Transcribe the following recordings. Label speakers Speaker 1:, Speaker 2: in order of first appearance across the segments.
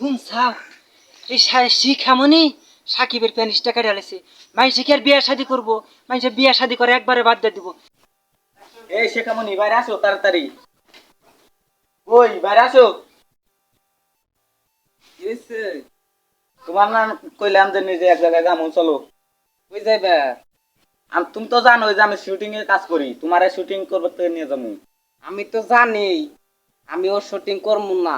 Speaker 1: হুম Sao এই শিখামণি সাকিবের প্যানিসটা কেটে আলেছে মাইসে কি আর বিয়া শাদি করব। মাইসে বিয়া শাদি করে একবারে বাদ দিয়ে দিব।
Speaker 2: এই শেখামনি বাইরে আসো তাড়াতাড়ি। ওই বাইরে আসো? তোমার না কইলাম যে নিজে এক জায়গায় যাব চলো।
Speaker 3: কই যাইবা?
Speaker 2: আম তুমি তো জানো যে আমি শুটিং এর কাজ করি। তোমার শুটিং করতে নিয়ে যাব
Speaker 3: আমি তো জানি। আমি ওর শুটিং করব না।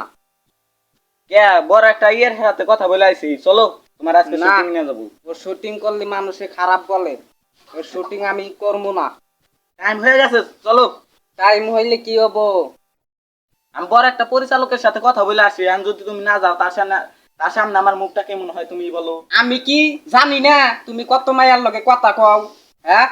Speaker 2: কে বড় একটা ইয়ের সাথে কথা বলে আইছি চলো তোমার আজকে
Speaker 3: না।
Speaker 2: শুটিং নিয়ে যাব।
Speaker 3: ওর শুটিং করলে মানুষে খারাপ বলে। ওর শুটিং আমি করব না।
Speaker 2: টাইম হয়ে গেছে চলো।
Speaker 3: টাইম হইলে কি হব?
Speaker 2: আমি বড় একটা পরিচালকের সাথে কথা বলে আসি আমি যদি তুমি না যাও তার সামনে তার সামনে আমার মুখটা কেমন হয় তুমি বলো।
Speaker 3: আমি কি জানি না তুমি কত মায়ার লগে কথা কও হ্যাঁ?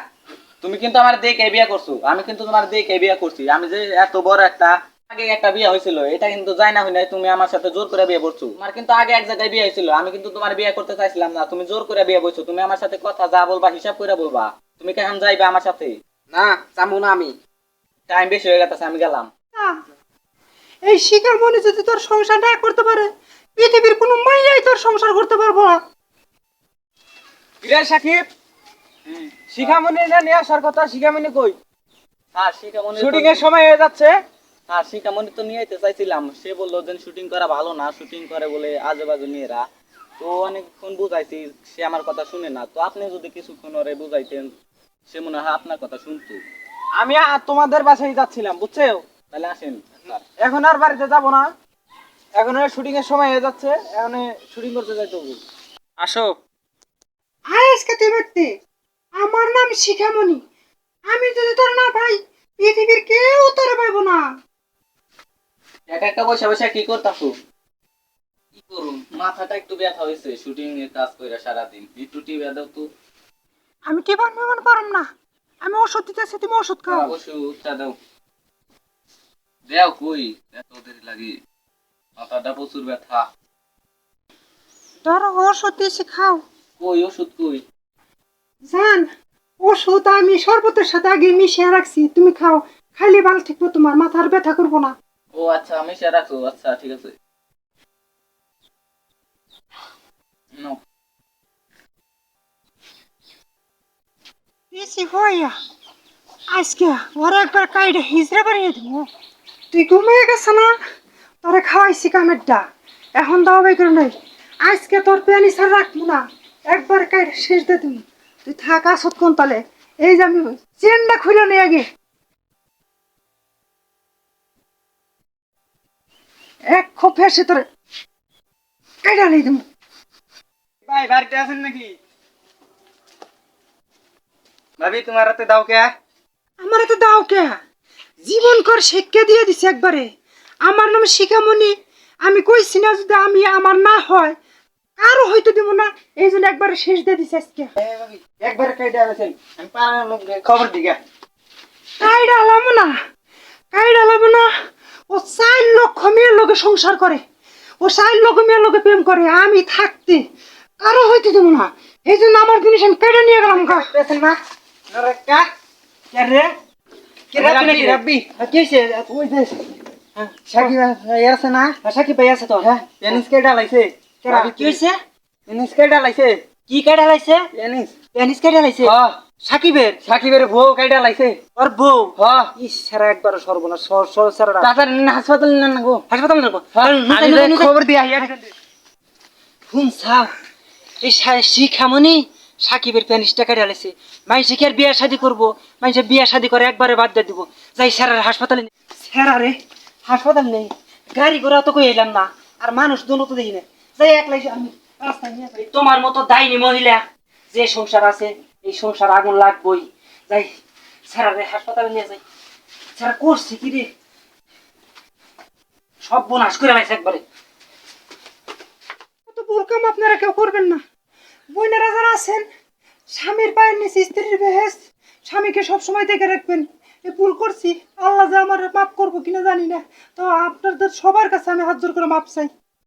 Speaker 2: তুমি কিন্তু আমার দেখে বিয়ে করছ আমি কিন্তু তোমার দেখে বিয়ে করছি। আমি যে এত বড় একটা আগে একটা বিয়ে হয়েছিল এটা কিন্তু যাই না হয় নাই তুমি আমার সাথে জোর করে বিয়ে করছ। তোমার কিন্তু আগে এক জায়গায় বিয়ে হয়েছিল আমি কিন্তু তোমার বিয়ে করতে চাইছিলাম না তুমি জোর করে বিয়ে করছ তুমি আমার সাথে কথা যা বলবা হিসাব করে বলবা। তুমি কেমন যাইবে আমার সাথে?
Speaker 3: না যাব না আমি।
Speaker 2: টাইম বেশি হয়ে গেছে আমি গেলাম।
Speaker 1: এই শিখামণি যদি তোর সংসার না করতে পারে পৃথিবীর কোনো মাইয়াই তোর সংসার করতে পারব না।
Speaker 3: কিরে সাকিব? শিখামণি না নিয়ে আসার কথা শিখামণি কই?
Speaker 2: হ্যাঁ শিখামণি
Speaker 3: শুটিং এর সময় হয়ে যাচ্ছে।
Speaker 2: হ্যাঁ শিখামণি তো নিয়ে যেতে চাইছিলাম। সে বলল যে শুটিং করা ভালো না শুটিং করে বলে আজে বাজে মেয়েরা। তো অনেকক্ষণ বুঝাইছি সে আমার কথা শুনে না। তো আপনি যদি কিছুক্ষণ ওরে বুঝাইতেন সে মনে হয় আপনার কথা শুনতো।
Speaker 3: আমি তোমাদের বাসায় যাচ্ছিলাম বুঝছ
Speaker 2: তাহলে আসেন
Speaker 3: এখন আর বাড়িতে যাব না। এখন শুটিং এর সময় হয়ে যাচ্ছে এখন শুটিং করতে যাইতে হবে। আসো।
Speaker 1: আজকে তুই ব্যক্তি আমার নাম শিখামণি। আমি যদি তোর না ভাই পৃথিবীর কেউ তোর পাইবো না।
Speaker 2: একা বসে বসে কি করতাছো? কি করুন মাথাটা একটু ব্যথা হয়েছে শুটিং এর কাজ করে সারাদিন। একটু টিভি দাও তো।
Speaker 1: আমি কি বান মেমন পারম না। আমি ওষুধ দিতেছি তুমি ওষুধ খাও।
Speaker 2: ওষুধ চা দাও। দেও কই? এত দেরি লাগে। মাথাটা প্রচুর ব্যথা।
Speaker 1: ধরো ওষুধ দিয়েছি খাও।
Speaker 2: কই ওষুধ কই?
Speaker 1: জান ওষুধ আমি শরবতের সাথে আগে মিশিয়ে রাখছি। তুমি খাও। খাইলে ভালো ঠিকবো তোমার মাথার ব্যথা করব না।
Speaker 2: ও আচ্ছা আমি সে রাখো আচ্ছা ঠিক আছে।
Speaker 1: আজকে একবার কাইডে হিজড়া বানিয়ে দিব তুই ঘুমিয়ে গেছ না? তোরে খাওয়াইছি কামেরটা এখন দাও বাই নাই। আজকে তোর প্যানি ছাড় রাখব না। একবার কাইডে শেষ দিয়ে তুমি তুই থাক আসত কোন তালে। এই যে আমি চেনটা খুলে নে আগে। এক খোপ ফেসে তোরে কাইডা নেই তুমি
Speaker 3: ভাই বাড়িতে আছেন নাকি?
Speaker 2: ভাবি তোমার হাতে দাও কে?
Speaker 1: আমার দাও কে? জীবন কর শিক্ষা দিয়ে দিছে একবারে। আমার নাম শিখামণি আমি কইছি না যদি আমি আমার না হয় কারও হয়তো দিব না। এই জন্য একবারে শেষ দিয়ে দিছে আজকে।
Speaker 3: একবার কাইটা আছেন আমি পাড়ার লোককে খবর দিগা
Speaker 1: কাইডা আলাম না কাইডা আলাম না ও চার লক্ষ মেয়ের লোকে সংসার করে। ও চার লক্ষ মেয়ের লোকে প্রেম করে আমি থাকতে। কারও হইতে দিব না। এই জন্য আমার জিনিস আমি কেটে নিয়ে গেলাম গা
Speaker 3: পেছেন না? কে? রে? রাব্বি নাকি
Speaker 1: কি হয়েছে ওই যে
Speaker 3: সাকিব ভাই আছে না?
Speaker 1: সাকিব ভাই আছে তো।
Speaker 3: হ্যাঁ পেনিস কে ডালাইছে
Speaker 1: কি হয়েছে
Speaker 3: পেনিস কে ডালাইছে
Speaker 1: কি কাইডা লাইছে
Speaker 3: পেনিস।
Speaker 1: পেনিস কাইডা লাইছে
Speaker 3: হ্যাঁ
Speaker 1: সাকিবের?
Speaker 3: সাকিবের বউ কে ডালাইছে
Speaker 1: ওর বউ?
Speaker 3: হ্যাঁ।
Speaker 1: ইস সারা একবার সর্বনাশ সর সর সারা
Speaker 3: তাড়াতাড়ি না হাসপাতাল না না গো।
Speaker 1: হাসপাতাল
Speaker 3: আমি খবর দিয়া হিয়া
Speaker 1: হুম সাও এই সা- সাকিবের প্যানিসটা কেটে মাইসে কি আর বিয়া শাদি করব? মাইসে বিয়া শাদি করে একবারে বাদ দিয়ে দিব। যাই স্যারার হাসপাতালে নে- স্যারা রে হাসপাতাল নেই। গাড়ি ঘোড়া তো কই এলাম না। আর মানুষ দুনো তো দেখি না। যাই একলাই আমি রাস্তায় নিয়ে তোমার মতো দায়নি মহিলা যে সংসার আছে এই সংসার আগুন লাগবই। যাই স্যারা হাসপাতালে নিয়ে যাই। স্যারা করছে কি রে? সব বোনাস করে লাগছে একবারে। ভুল কাম আপনারা কেউ করবেন না। বোনেরা যারা আছেন, স্বামীর পায়ের নিচে স্ত্রীর বেহেস, স্বামীকে সব সময় দেখে রাখবেন। এ ভুল করছি, আল্লাহ যে আমার মাফ করব কিনা জানি না। তো আপনাদের সবার কাছে আমি হাত করে মাপ চাই।